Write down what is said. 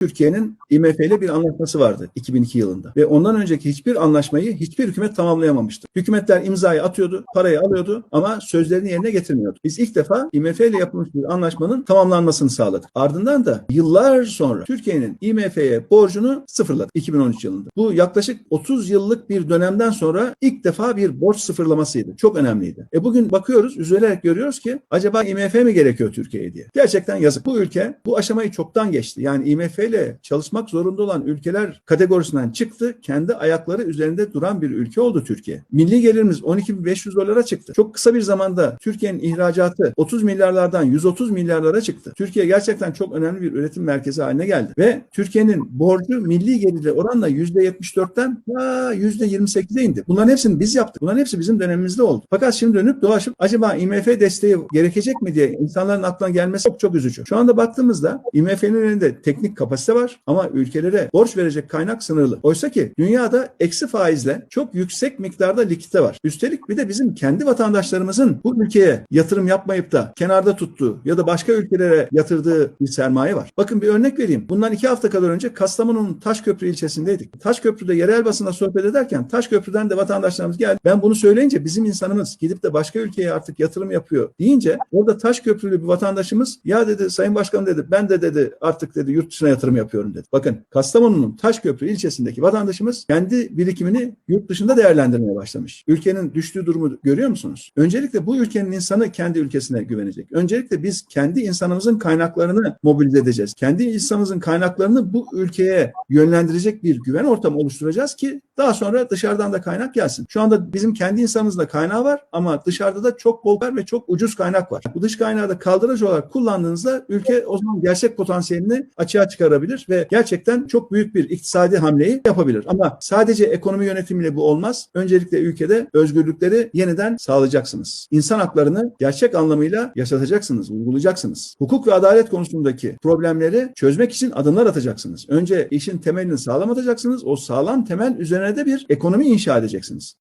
Türkiye'nin IMF ile bir anlaşması vardı 2002 yılında. Ve ondan önceki hiçbir anlaşmayı hiçbir hükümet tamamlayamamıştı. Hükümetler imzayı atıyordu, parayı alıyordu ama sözlerini yerine getirmiyordu. Biz ilk defa IMF ile yapılmış bir anlaşmanın tamamlanmasını sağladık. Ardından da yıllar sonra Türkiye'nin IMF'ye borcunu sıfırladı 2013 yılında. Bu yaklaşık 30 yıllık bir dönemden sonra ilk defa bir borç sıfırlamasıydı. Çok önemliydi. E bugün bakıyoruz, üzülerek görüyoruz ki acaba IMF mi gerekiyor Türkiye'ye diye. Gerçekten yazık. Bu ülke bu aşamayı çoktan geçti. Yani IMF ile çalışmak zorunda olan ülkeler kategorisinden çıktı. Kendi ayakları üzerinde duran bir ülke oldu Türkiye. Milli gelirimiz 12.500 dolara çıktı. Çok kısa bir zamanda Türkiye'nin ihracatı 30 milyarlardan 130 milyarlara çıktı. Türkiye gerçekten çok önemli bir üretim merkezi haline geldi. Ve Türkiye'nin borcu milli geliri oranla %74'ten ta %28'e indi. Bunların hepsini biz yaptık. Bunların hepsi bizim dönemimizde oldu. Fakat şimdi dönüp dolaşıp acaba IMF desteği gerekecek mi diye insanların aklına gelmesi çok çok üzücü. Şu anda baktığımızda IMF'nin elinde teknik kapasite var ama ülkelere borç verecek kaynak sınırlı. Oysa ki dünyada eksi faizle çok yüksek miktarda likite var. Üstelik bir de bizim kendi vatandaşlarımızın bu ülkeye yatırım yapmayıp da kenarda tuttuğu ya da başka ülkelere yatırdığı bir sermaye var. Bakın bir örnek vereyim. Bundan iki hafta kadar önce Kastamonu'nun Taşköprü ilçesindeydik. Taşköprü'de yerel basında sohbet ederken Taşköprü'den de vatandaşlarımız geldi. Ben bunu söyleyince bizim insanımız gidip de başka ülkeye artık yatırım yapıyor deyince orada Taşköprülü bir vatandaşımız ya dedi Sayın Başkanım dedi ben de dedi artık dedi yurt dışına yatırım yapıyorum dedi. Bakın Kastamonu'nun Taşköprü ilçesindeki vatandaşımız kendi birikimini yurt dışında değerlendirmeye başlamış. Ülkenin düştüğü durumu görüyor musunuz? Öncelikle bu ülkenin insanı kendi ülkesine güvenecek. Öncelikle biz kendi insanımızın kaynaklarını mobilize edeceğiz. Kendi insanımızın kaynaklarını bu ülkeye yönlendirecek bir güven ortamı oluşturacağız ki daha sonra dışarıdan da kaynak gelsin. Şu anda bizim kendi insanımızın da kaynağı var ama dışarıda da çok bol ve çok ucuz kaynak var. Bu dış kaynağı da kaldırıcı olarak kullandığınızda ülke o zaman gerçek potansiyelini açığa çıkarabilir ve gerçekten çok büyük bir iktisadi hamleyi yapabilir. Ama sadece ekonomi yönetimiyle bu olmaz. Öncelikle ülkede özgürlükleri yeniden sağlayacaksınız. İnsan haklarını gerçek anlamıyla yaşatacaksınız, uygulayacaksınız. Hukuk ve adalet konusundaki problemleri çözmek için adımlar atacaksınız. Önce işin temelini sağlam atacaksınız. O sağlam temel üzerine de bir ekonomi inşa edeceksiniz.